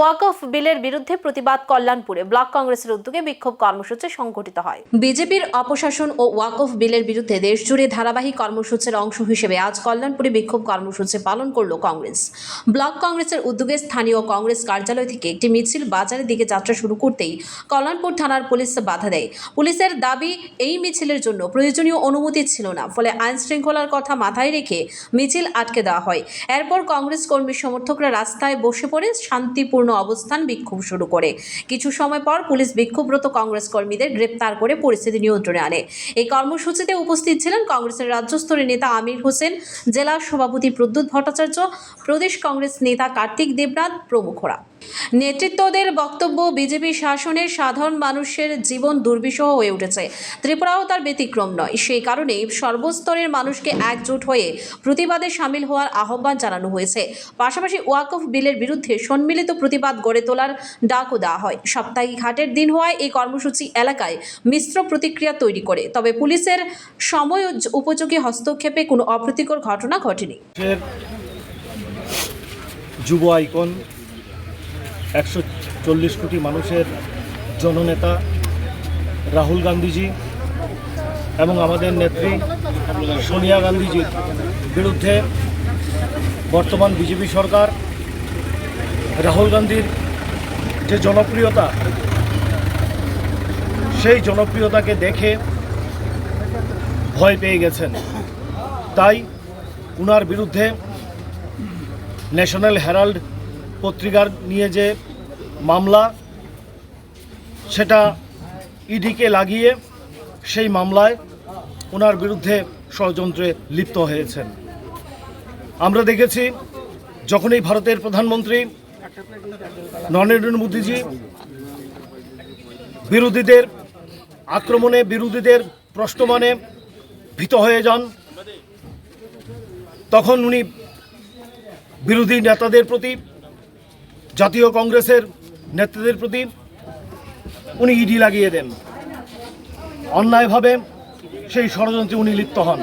ওয়াকফ বিলের বিরুদ্ধে প্রতিবাদ কল্যাণপুরে ব্লক কংগ্রেসের উদ্যোগে বিক্ষোভ কর্মসূচি সংঘটিত হয়। বিজেপির অপশাসন ও ওয়াকফ বিলের বিরুদ্ধে দেশজুড়ে ধারাবাহিক কর্মসূচির অংশ হিসেবে আজ কল্যাণপুরে বিক্ষোভ কর্মসূচি পালন করল কংগ্রেস। ব্লক কংগ্রেসের উদ্যোগে স্থানীয় কংগ্রেস কার্যালয় থেকে একটি মিছিল বাজারের দিকে যাত্রা শুরু করতেই কল্যাণপুর থানার পুলিশ বাধা দেয়। পুলিশের দাবি, এই মিছিলের জন্য প্রয়োজনীয় অনুমতি ছিল না, ফলে আইন শৃঙ্খলার কথা মাথায় রেখে মিছিল আটকে দেওয়া হয়। এরপর কংগ্রেস কর্মী সমর্থকরা রাস্তায় বসে পড়ে শান্তিপূর্ণ অবস্থান বিক্ষোভ শুরু করে। কিছু সময় পর পুলিশ বিক্ষোভরত কংগ্রেস কর্মীদের গ্রেপ্তার করে পরিস্থিতি নিয়ন্ত্রণে আনে। এই কর্মসূচিতে উপস্থিত ছিলেন কংগ্রেসের রাজ্যস্তরের নেতা আমির হোসেন, জেলা সভাপতি প্রদ্যুৎ ভট্টাচার্য, প্রদেশ কংগ্রেস নেতা কার্তিক দেবনাথ, প্রমুখরা। নেতৃত্বদের বক্তব্য বিজেপি শাসনের সাধারণ মানুষের জীবন দুর্বিষহ হয়ে উঠেছে। ত্রিপুরাও তার ব্যতিক্রম নয়। সেই কারণেই সর্বস্তরের মানুষকে একজোট হয়ে প্রতিবাদে সামিল হওয়ার আহ্বান জানানো হয়েছে। পাশাপাশি ওয়াকফ বিলের বিরুদ্ধে সম্মিলিত প্রতিবাদ গড়ে তোলার ডাকও দেওয়া হয়। সাপ্তাহিক হাটের দিন হওয়ায় এই কর্মসূচি এলাকায় মিশ্র প্রতিক্রিয়া তৈরি করে। তবে পুলিশের সময় উপযোগী হস্তক্ষেপে কোনো অপ্রীতিকর ঘটনা ঘটেনি। যুব আইকন, একশো চল্লিশ কোটি মানুষের জননেতা রাহুল গান্ধীজি এবং আমাদের নেত্রী সোনিয়া গান্ধীজির বিরুদ্ধে বর্তমান বিজেপি সরকার রাহুল গান্ধীর যে জনপ্রিয়তা, সেই জনপ্রিয়তাকে দেখে ভয় পেয়ে গেছেন। তাই উনার বিরুদ্ধে ন্যাশনাল হেরাল্ড পত্রিকার নিয়ে যে মামলা, সেটা ইডিকে লাগিয়ে সেই মামলায় ওনার বিরুদ্ধে ষড়যন্ত্রে লিপ্ত হয়েছেন। আমরা দেখেছি, যখনই ভারতের প্রধানমন্ত্রী নরেন্দ্র মোদীজি, বিরোধীদের আক্রমণে, বিরোধীদের প্রশ্নমানে ভীত হয়ে যান। তখন উনি বিরোধী নেতাদের প্রতি, জাতীয় কংগ্রেসের নেতাদের প্রতি উনি ইডি লাগিয়ে দেন। অন্যায়ভাবে সেই ষড়যন্ত্রে উনি লিপ্ত হন।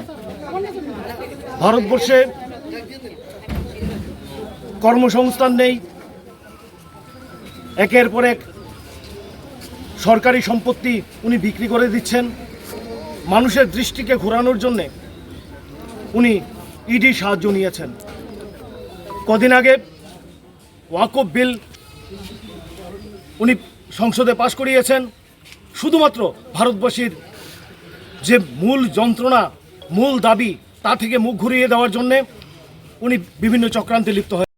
ভারতবর্ষে কর্মসংস্থান নেই একের পর এক সরকারি সম্পত্তি উনি বিক্রি করে দিচ্ছেন। মানুষের দৃষ্টিকে ঘোরানোর জন্যে উনি ইডি সাহায্য নিয়েছেন। কদিন আগে ওয়াকফ বিল উনি সংসদে পাশ করিয়েছেন। শুধুমাত্র ভারতবাসীর যে মূল যন্ত্রণা, মূল দাবি, তা থেকে মুখ ঘুরিয়ে দেওয়ার জন্যে উনি বিভিন্ন চক্রান্তে লিপ্ত হয়ে